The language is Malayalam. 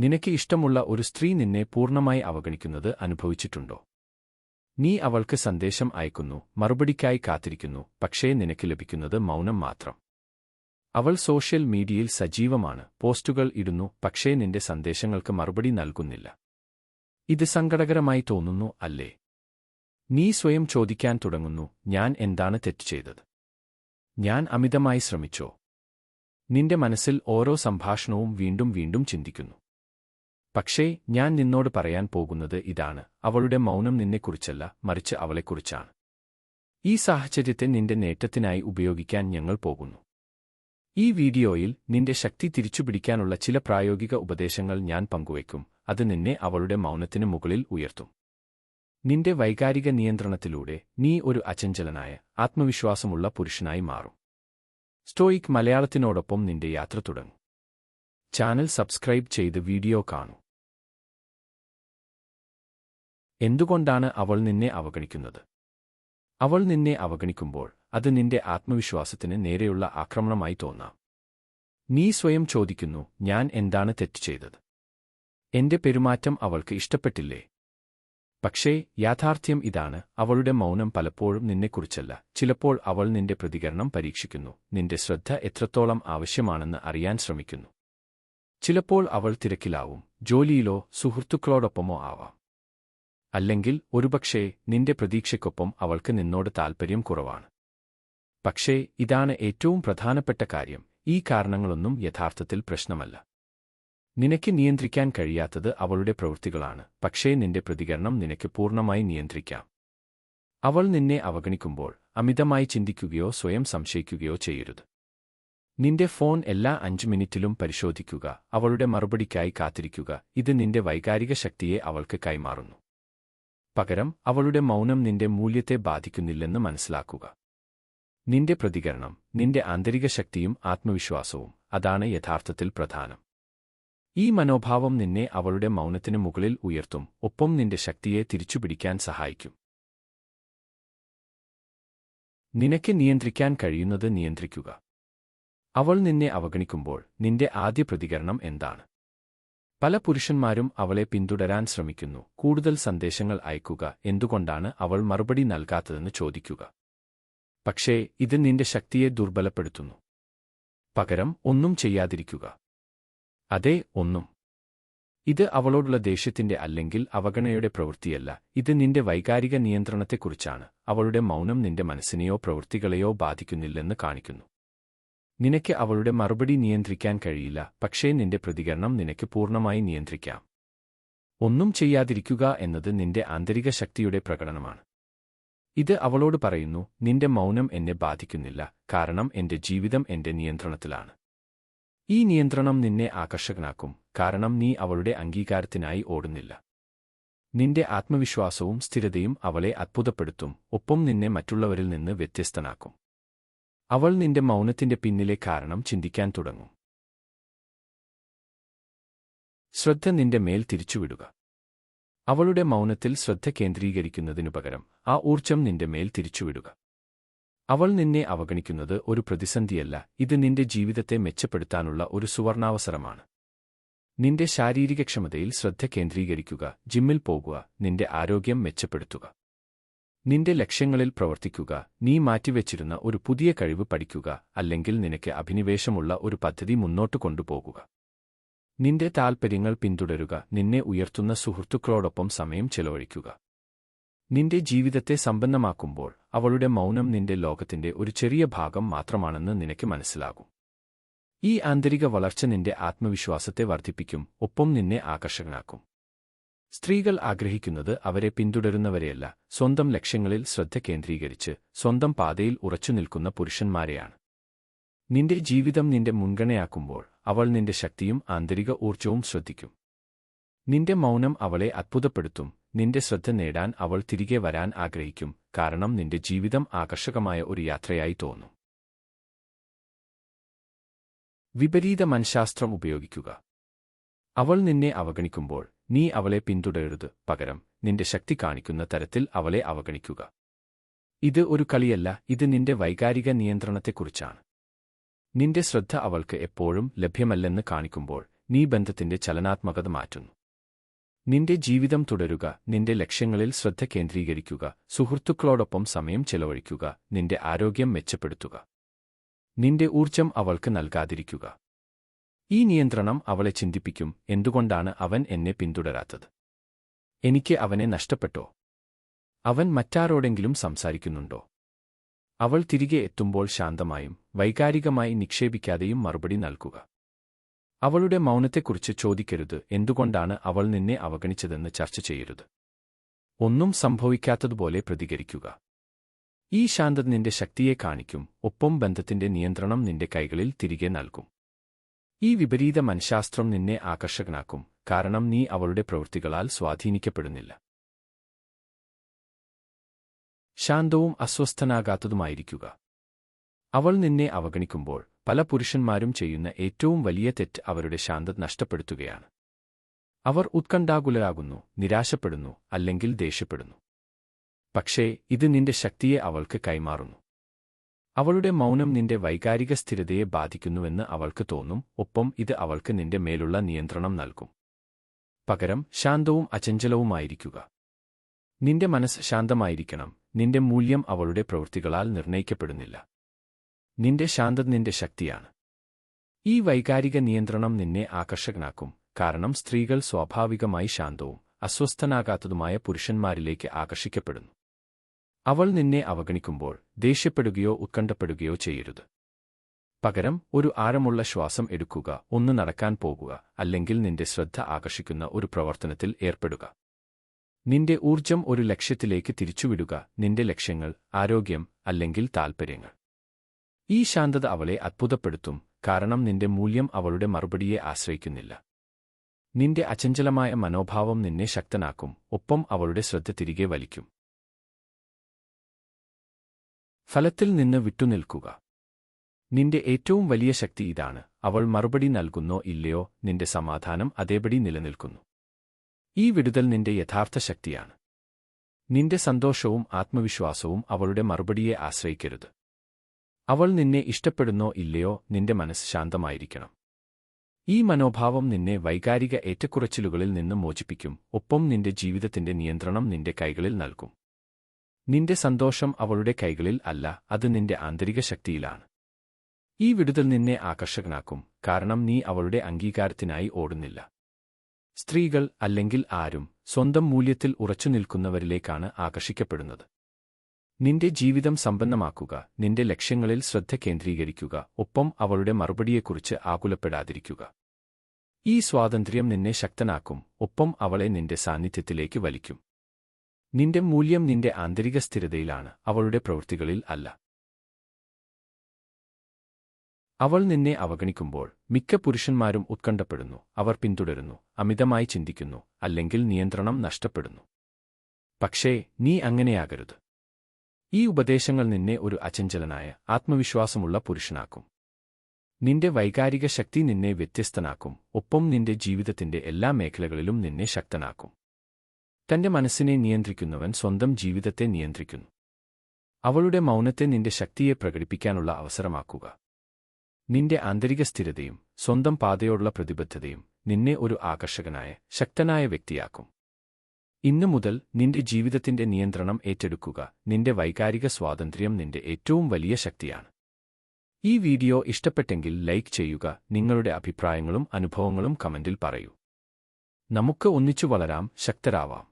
നിനക്ക് ഇഷ്ടമുള്ള ഒരു സ്ത്രീ നിന്നെ പൂർണമായി അവഗണിക്കുന്നത് അനുഭവിച്ചിട്ടുണ്ടോ? നീ അവൾക്ക് സന്ദേശം അയക്കുന്നു മറുപടിക്കായി കാത്തിരിക്കുന്നു പക്ഷേ നിനക്ക് ലഭിക്കുന്നത് മൗനം മാത്രം. അവൾ സോഷ്യൽ മീഡിയയിൽ സജീവമാണ് പോസ്റ്റുകൾ ഇടുന്നു പക്ഷേ നിന്റെ സന്ദേശങ്ങൾക്ക് മറുപടി നൽകുന്നില്ല. ഇത് സങ്കടകരമായി തോന്നുന്നു അല്ലേ? നീ സ്വയം ചോദിക്കാൻ തുടങ്ങുന്നു ഞാൻ എന്താണ് തെറ്റ് ചെയ്തത്? ഞാൻ അമിതമായി ശ്രമിച്ചോ? നിന്റെ മനസ്സിൽ ഓരോ സംഭാഷണവും വീണ്ടും വീണ്ടും ചിന്തിക്കുന്നു. പക്ഷേ ഞാൻ നിന്നോട് പറയാൻ പോകുന്നത് ഇതാണ്. അവളുടെ മൗനം നിന്നെക്കുറിച്ചല്ല മറിച്ച് അവളെക്കുറിച്ചാണ്. ഈ സാഹചര്യത്തെ നിന്റെ നേട്ടത്തിനായി ഉപയോഗിക്കാൻ ഞങ്ങൾ പോകുന്നു. ഈ വീഡിയോയിൽ നിന്റെ ശക്തി തിരിച്ചുപിടിക്കാനുള്ള ചില പ്രായോഗിക ഉപദേശങ്ങൾ ഞാൻ പങ്കുവയ്ക്കും. അത് നിന്നെ അവളുടെ മൗനത്തിന് മുകളിൽ ഉയർത്തും. നിന്റെ വൈകാരിക നിയന്ത്രണത്തിലൂടെ നീ ഒരു അചഞ്ചലനായ ആത്മവിശ്വാസമുള്ള പുരുഷനായി മാറും. സ്റ്റോയിക് മലയാളത്തിനോടൊപ്പം നിന്റെ യാത്ര തുടങ്ങും. ചാനൽ സബ്സ്ക്രൈബ് ചെയ്ത് വീഡിയോ കാണൂ. എന്തുകൊണ്ടാണ് അവൾ നിന്നെ അവഗണിക്കുന്നത്? അവൾ നിന്നെ അവഗണിക്കുമ്പോൾ അത് നിന്റെ ആത്മവിശ്വാസത്തിന് നേരെയുള്ള ആക്രമണമായി തോന്നാം. നീ സ്വയം ചോദിക്കുന്നു ഞാൻ എന്താണ് തെറ്റ് ചെയ്തത്? എന്റെ പെരുമാറ്റം അവൾക്ക് ഇഷ്ടപ്പെട്ടില്ലേ? പക്ഷേ യാഥാർത്ഥ്യം ഇതാണ് അവളുടെ മൗനം പലപ്പോഴും നിന്നെക്കുറിച്ചല്ല. ചിലപ്പോൾ അവൾ നിന്റെ പ്രതികരണം പരീക്ഷിക്കുന്നു നിന്റെ ശ്രദ്ധ എത്രത്തോളം ആവശ്യമാണെന്ന് അറിയാൻ ശ്രമിക്കുന്നു. ചിലപ്പോൾ അവൾ തിരക്കിലാവും ജോലിയിലോ സുഹൃത്തുക്കളോടൊപ്പമോ ആവാം. അല്ലെങ്കിൽ ഒരുപക്ഷേ നിന്റെ പ്രതീക്ഷയ്ക്കൊപ്പം അവൾക്ക് നിന്നോട് താൽപ്പര്യം കുറവാണ്. പക്ഷേ ഇതാണ് ഏറ്റവും പ്രധാനപ്പെട്ട കാര്യം ഈ കാരണങ്ങളൊന്നും യഥാർത്ഥത്തിൽ പ്രശ്നമല്ല. നിനക്ക് നിയന്ത്രിക്കാൻ കഴിയാത്തത് അവളുടെ പ്രവൃത്തികളാണ് പക്ഷേ നിന്റെ പ്രതികരണം നിനക്ക് പൂർണമായി നിയന്ത്രിക്കാം. അവൾ നിന്നെ അവഗണിക്കുമ്പോൾ അമിതമായി ചിന്തിക്കുകയോ സ്വയം സംശയിക്കുകയോ ചെയ്യരുത്. നിന്റെ ഫോൺ എല്ലാ അഞ്ച് മിനിറ്റിലും പരിശോധിക്കുക അവളുടെ മറുപടിക്കായി കാത്തിരിക്കുക ഇത് നിന്റെ വൈകാരിക ശക്തിയെ അവൾക്ക് കൈമാറുന്നു. പകരം അവളുടെ മൗനം നിന്റെ മൂല്യത്തെ ബാധിക്കുന്നില്ലെന്ന് മനസ്സിലാക്കുക. നിന്റെ പ്രതികരണം നിന്റെ ആന്തരിക ശക്തിയും ആത്മവിശ്വാസവും അതാണ് യഥാർത്ഥത്തിൽ പ്രധാനം. ഈ മനോഭാവം നിന്നെ അവളുടെ മൗനത്തിന് മുകളിൽ ഉയർത്തും ഒപ്പം നിന്റെ ശക്തിയെ തിരിച്ചുപിടിക്കാൻ സഹായിക്കും. നിനക്ക് നിയന്ത്രിക്കാൻ കഴിയുന്നത് നിയന്ത്രിക്കുക. അവൾ നിന്നെ അവഗണിക്കുമ്പോൾ നിന്റെ ആദ്യ പ്രതികരണം എന്താണ്? പല പുരുഷന്മാരും അവളെ പിന്തുടരാൻ ശ്രമിക്കുന്നു. കൂടുതൽ സന്ദേശങ്ങൾ അയക്കുക എന്തുകൊണ്ടാണ് അവൾ മറുപടി നൽകാത്തതെന്ന് ചോദിക്കുക. പക്ഷേ ഇത് നിന്റെ ശക്തിയെ ദുർബലപ്പെടുത്തുന്നു. പകരം ഒന്നും ചെയ്യാതിരിക്കുക. അതെ ഒന്നും. ഇത് അവളോടുള്ള ദേഷ്യത്തിന്റെ അല്ലെങ്കിൽ അവഗണനയുടെ പ്രവൃത്തിയല്ല. ഇത് നിന്റെ വൈകാരിക നിയന്ത്രണത്തെക്കുറിച്ചാണ്. അവളുടെ മൗനം നിന്റെ മനസ്സിനെയോ പ്രവൃത്തികളെയോ ബാധിക്കുന്നില്ലെന്ന് കാണിക്കുന്നു. നിനക്ക് അവളുടെ മറുപടി നിയന്ത്രിക്കാൻ കഴിയില്ല പക്ഷേ നിന്റെ പ്രതികരണം നിനക്ക് പൂർണമായി നിയന്ത്രിക്കാം. ഒന്നും ചെയ്യാതിരിക്കുക എന്നത് നിന്റെ ആന്തരിക ശക്തിയുടെ പ്രകടനമാണ്. ഇത് അവളോട് പറയുന്നു നിന്റെ മൗനം എന്നെ ബാധിക്കുന്നില്ല കാരണം എന്റെ ജീവിതം എന്റെ നിയന്ത്രണത്തിലാണ്. ഈ നിയന്ത്രണം നിന്നെ ആകർഷകനാക്കും കാരണം നീ അവളുടെ അംഗീകാരത്തിനായി ഓടുന്നില്ല. നിന്റെ ആത്മവിശ്വാസവും സ്ഥിരതയും അവളെ അത്ഭുതപ്പെടുത്തും ഒപ്പം നിന്നെ മറ്റുള്ളവരിൽ നിന്ന് വ്യത്യസ്തനാക്കും. അവൾ നിന്റെ മൗനത്തിന്റെ പിന്നിലെ കാരണം ചിന്തിക്കാൻ തുടങ്ങും. ശ്രദ്ധ നിന്റെ മേൽ തിരിച്ചുവിടുക. അവളുടെ മൗനത്തിൽ ശ്രദ്ധ കേന്ദ്രീകരിക്കുന്നതിനു പകരം ആ ഊർജം നിന്റെ മേൽ തിരിച്ചുവിടുക. അവൾ നിന്നെ അവഗണിക്കുന്നത് ഒരു പ്രതിസന്ധിയല്ല ഇത് നിന്റെ ജീവിതത്തെ മെച്ചപ്പെടുത്താനുള്ള ഒരു സുവർണാവസരമാണ്. നിന്റെ ശാരീരികക്ഷമതയിൽ ശ്രദ്ധ കേന്ദ്രീകരിക്കുക ജിമ്മിൽ പോകുക നിന്റെ ആരോഗ്യം മെച്ചപ്പെടുത്തുക. നിന്റെ ലക്ഷ്യങ്ങളിൽ പ്രവർത്തിക്കുക. നീ മാറ്റിവെച്ചിരുന്ന ഒരു പുതിയ കഴിവ് പഠിക്കുക അല്ലെങ്കിൽ നിനക്ക് അഭിനിവേശമുള്ള ഒരു പദ്ധതി മുന്നോട്ട് കൊണ്ടുപോകുക. നിന്റെ താൽപ്പര്യങ്ങൾ പിന്തുടരുക. നിന്നെ ഉയർത്തുന്ന സുഹൃത്തുക്കളോടൊപ്പം സമയം ചെലവഴിക്കുക. നിന്റെ ജീവിതത്തെ സമ്പന്നമാക്കുമ്പോൾ അവളുടെ മൗനം നിന്റെ ലോകത്തിന്റെ ഒരു ചെറിയ ഭാഗം മാത്രമാണെന്ന് നിനക്ക് മനസ്സിലാകും. ഈ ആന്തരിക വളർച്ച നിന്റെ ആത്മവിശ്വാസത്തെ വർദ്ധിപ്പിക്കും. ഒപ്പം നിന്നെ ആകർഷകനാക്കും. സ്ത്രീകൾ ആഗ്രഹിക്കുന്നത് അവരെ പിന്തുടരുന്നവരെയല്ല സ്വന്തം ലക്ഷ്യങ്ങളിൽ ശ്രദ്ധ കേന്ദ്രീകരിച്ച് സ്വന്തം പാതയിൽ ഉറച്ചുനിൽക്കുന്ന പുരുഷന്മാരെയാണ്. നിന്റെ ജീവിതം നിന്റെ മുൻഗണയാക്കുമ്പോൾ അവൾ നിന്റെ ശക്തിയും ആന്തരിക ഊർജവും ശ്രദ്ധിക്കും. നിന്റെ മൗനം അവളെ അത്ഭുതപ്പെടുത്തും നിന്റെ ശ്രദ്ധ നേടാൻ അവൾ തിരികെ വരാൻ ആഗ്രഹിക്കും കാരണം നിന്റെ ജീവിതം ആകർഷകമായ ഒരു യാത്രയായി തോന്നും. വിപരീത മനഃശാസ്ത്രം ഉപയോഗിക്കുക. അവൾ നിന്നെ അവഗണിക്കുമ്പോൾ നീ അവളെ പിന്തുടരരുത്. പകരം നിന്റെ ശക്തി കാണിക്കുന്ന തരത്തിൽ അവളെ അവഗണിക്കുക. ഇത് ഒരു കളിയല്ല ഇത് നിന്റെ വൈകാരിക നിയന്ത്രണത്തെക്കുറിച്ചാണ്. നിന്റെ ശ്രദ്ധ അവൾക്ക് എപ്പോഴും ലഭ്യമല്ലെന്ന് കാണിക്കുമ്പോൾ നീ ബന്ധത്തിന്റെ ചലനാത്മകത മാറ്റുന്നു. നിന്റെ ജീവിതം തുടരുക നിന്റെ ലക്ഷ്യങ്ങളിൽ ശ്രദ്ധ കേന്ദ്രീകരിക്കുക സുഹൃത്തുക്കളോടൊപ്പം സമയം ചെലവഴിക്കുക നിന്റെ ആരോഗ്യം മെച്ചപ്പെടുത്തുക. നിന്റെ ഊർജം അവൾക്ക് നൽകാതിരിക്കുക. ഈ നിയന്ത്രണം അവളെ ചിന്തിപ്പിക്കും എന്തുകൊണ്ടാണ് അവൻ എന്നെ പിന്തുടരാത്തത്? എനിക്ക് അവനെ നഷ്ടപ്പെട്ടോ? അവൻ മറ്റാരോടെങ്കിലും സംസാരിക്കുന്നുണ്ടോ? അവൾ തിരികെ എത്തുമ്പോൾ ശാന്തമായും വൈകാരികമായി നിക്ഷേപിക്കാതെയും മറുപടി നൽകുക. അവളുടെ മൗനത്തെക്കുറിച്ച് ചോദിക്കരുത് എന്തുകൊണ്ടാണ് അവൾ നിന്നെ അവഗണിച്ചതെന്ന് ചർച്ച ചെയ്യരുത്. ഒന്നും സംഭവിക്കാത്തതുപോലെ പ്രതികരിക്കുക. ഈ ശാന്തത നിന്റെ ശക്തിയെ കാണിക്കും ഒപ്പം ബന്ധത്തിന്റെ നിയന്ത്രണം നിന്റെ കൈകളിൽ തിരികെ നൽകും. ഈ വിപരീത മനഃശാസ്ത്രം നിന്നെ ആകർഷകനാക്കും കാരണം നീ അവളുടെ പ്രവൃത്തികളാൽ സ്വാധീനിക്കപ്പെടുന്നില്ല. ശാന്തവും അസ്വസ്ഥനാകാത്തതുമായിരിക്കുക. അവൾ നിന്നെ അവഗണിക്കുമ്പോൾ പല പുരുഷന്മാരും ചെയ്യുന്ന ഏറ്റവും വലിയ തെറ്റ് അവരുടെ ശാന്തത നഷ്ടപ്പെടുത്തുകയാണ്. അവർ ഉത്കണ്ഠാകുലരാകുന്നു നിരാശപ്പെടുന്നു അല്ലെങ്കിൽ ദേഷ്യപ്പെടുന്നു. പക്ഷേ ഇത് നിന്റെ ശക്തിയെ അവൾക്ക് കൈമാറുന്നു. അവളുടെ മൗനം നിന്റെ വൈകാരിക സ്ഥിരതയെ ബാധിക്കുന്നുവെന്ന് അവൾക്ക് തോന്നും ഒപ്പം ഇത് അവൾക്ക് നിന്റെ മേലുള്ള നിയന്ത്രണം നൽകും. പകരം ശാന്തവും അചഞ്ചലവുമായിരിക്കുക. നിന്റെ മനസ്സ് ശാന്തമായിരിക്കണം നിന്റെ മൂല്യം അവളുടെ പ്രവൃത്തികളാൽ നിർണയിക്കപ്പെടുന്നില്ല. നിന്റെ ശാന്തത നിന്റെ ശക്തിയാണ്. ഈ വൈകാരിക നിയന്ത്രണം നിന്നെ ആകർഷകനാക്കും കാരണം സ്ത്രീകൾ സ്വാഭാവികമായി ശാന്തവും അസ്വസ്ഥനാകാത്തതുമായ പുരുഷന്മാരിലേക്ക് ആകർഷിക്കപ്പെടുന്നു. അവൾ നിന്നെ അവഗണിക്കുമ്പോൾ ദേഷ്യപ്പെടുകയോ ഉത്കണ്ഠപ്പെടുകയോ ചെയ്യരുത്. പകരം ഒരു ആഴമുള്ള ശ്വാസം എടുക്കുക ഒന്ന് നടക്കാൻ പോകുക അല്ലെങ്കിൽ നിന്റെ ശ്രദ്ധ ആകർഷിക്കുന്ന ഒരു പ്രവർത്തനത്തിൽ ഏർപ്പെടുക. നിന്റെ ഊർജം ഒരു ലക്ഷ്യത്തിലേക്ക് തിരിച്ചുവിടുക നിന്റെ ലക്ഷ്യങ്ങൾ ആരോഗ്യം അല്ലെങ്കിൽ താൽപ്പര്യങ്ങൾ ഈ ശാന്തത അവളെ അത്ഭുതപ്പെടുത്തും കാരണം നിന്റെ മൂല്യം അവളുടെ മറുപടിയെ ആശ്രയിക്കുന്നില്ല. നിന്റെ അചഞ്ചലമായ മനോഭാവം നിന്നെ ശക്തനാക്കും ഒപ്പം അവളുടെ ശ്രദ്ധ തിരികെ വലിക്കും. ഫലത്തിൽ നിന്ന് വിട്ടുനിൽക്കുക. നിന്റെ ഏറ്റവും വലിയ ശക്തി ഇതാണ്. അവൾ മറുപടി നൽകുന്നോ ഇല്ലയോ നിന്റെ സമാധാനം അതേപടി നിലനിൽക്കുന്നു. ഈ വിടുതൽ നിന്റെ യഥാർത്ഥ ശക്തിയാണ്. നിന്റെ സന്തോഷവും ആത്മവിശ്വാസവും അവളുടെ മറുപടിയെ ആശ്രയിക്കരുത്. അവൾ നിന്നെ ഇഷ്ടപ്പെടുന്നോ ഇല്ലയോ നിന്റെ മനസ്സ് ശാന്തമായിരിക്കണം. ഈ മനോഭാവം നിന്നെ വൈകാരിക ഏറ്റക്കുറച്ചിലുകളിൽ നിന്ന് മോചിപ്പിക്കും. ഒപ്പം നിന്റെ ജീവിതത്തിന്റെ നിയന്ത്രണം നിന്റെ കൈകളിൽ നൽകും. നിന്റെ സന്തോഷം അവളുടെ കൈകളിൽ അല്ല അത് നിന്റെ ആന്തരിക ശക്തിയിലാണ്. ഈ വിടുതൽ നിന്നെ ആകർഷകനാക്കും കാരണം നീ അവളുടെ അംഗീകാരത്തിനായി ഓടുന്നില്ല. സ്ത്രീകൾ അല്ലെങ്കിൽ ആരും സ്വന്തം മൂല്യത്തിൽ ഉറച്ചു നിൽക്കുന്നവരിലേക്കാണ് ആകർഷിക്കപ്പെടുന്നത്. നിന്റെ ജീവിതം സമ്പന്നമാക്കുക നിന്റെ ലക്ഷ്യങ്ങളിൽ ശ്രദ്ധ കേന്ദ്രീകരിക്കുക ഒപ്പം അവളുടെ മറുപടിയെക്കുറിച്ച് ആകുലപ്പെടാതിരിക്കുക. ഈ സ്വാതന്ത്ര്യം നിന്നെ ശക്തനാക്കും ഒപ്പം അവളെ നിന്റെ സാന്നിധ്യത്തിലേക്ക് വലിക്കും. നിന്റെ മൂല്യം നിന്റെ ആന്തരിക സ്ഥിരതയിലാണ് അവളുടെ പ്രവൃത്തികളിൽ അല്ല. അവൾ നിന്നെ അവഗണിക്കുമ്പോൾ മിക്ക പുരുഷന്മാരും ഉത്കണ്ഠപ്പെടുന്നു അവർ പിന്തുടരുന്നു അമിതമായി ചിന്തിക്കുന്നു അല്ലെങ്കിൽ നിയന്ത്രണം നഷ്ടപ്പെടുന്നു. പക്ഷേ നീ അങ്ങനെയാകരുത്. ഈ ഉപദേശങ്ങൾ നിന്നെ ഒരു അചഞ്ചലനായ ആത്മവിശ്വാസമുള്ള പുരുഷനാക്കും. നിന്റെ വൈകാരിക ശക്തി നിന്നെ വ്യത്യസ്തനാക്കും ഒപ്പം നിന്റെ ജീവിതത്തിന്റെ എല്ലാ മേഖലകളിലും നിന്നെ ശക്തനാക്കും. തന്റെ മനസ്സിനെ നിയന്ത്രിക്കുന്നവൻ സ്വന്തം ജീവിതത്തെ നിയന്ത്രിക്കുന്നു. അവളുടെ മൗനത്തെ നിന്റെ ശക്തിയെ പ്രകടിപ്പിക്കാനുള്ള അവസരമാക്കുക. നിന്റെ ആന്തരിക സ്ഥിരതയും സ്വന്തം പാതയോടുള്ള പ്രതിബദ്ധതയും നിന്നെ ഒരു ആകർഷകനായ ശക്തനായ വ്യക്തിയാക്കും. ഇന്നു മുതൽ നിന്റെ ജീവിതത്തിന്റെ നിയന്ത്രണം ഏറ്റെടുക്കുക നിന്റെ വൈകാരിക സ്വാതന്ത്ര്യം നിന്റെ ഏറ്റവും വലിയ ശക്തിയാണ്. ഈ വീഡിയോ ഇഷ്ടപ്പെട്ടെങ്കിൽ ലൈക്ക് ചെയ്യുക നിങ്ങളുടെ അഭിപ്രായങ്ങളും അനുഭവങ്ങളും കമന്റിൽ പറയൂ. നമുക്ക് ഒന്നിച്ചു വളരാം ശക്തരാവാം.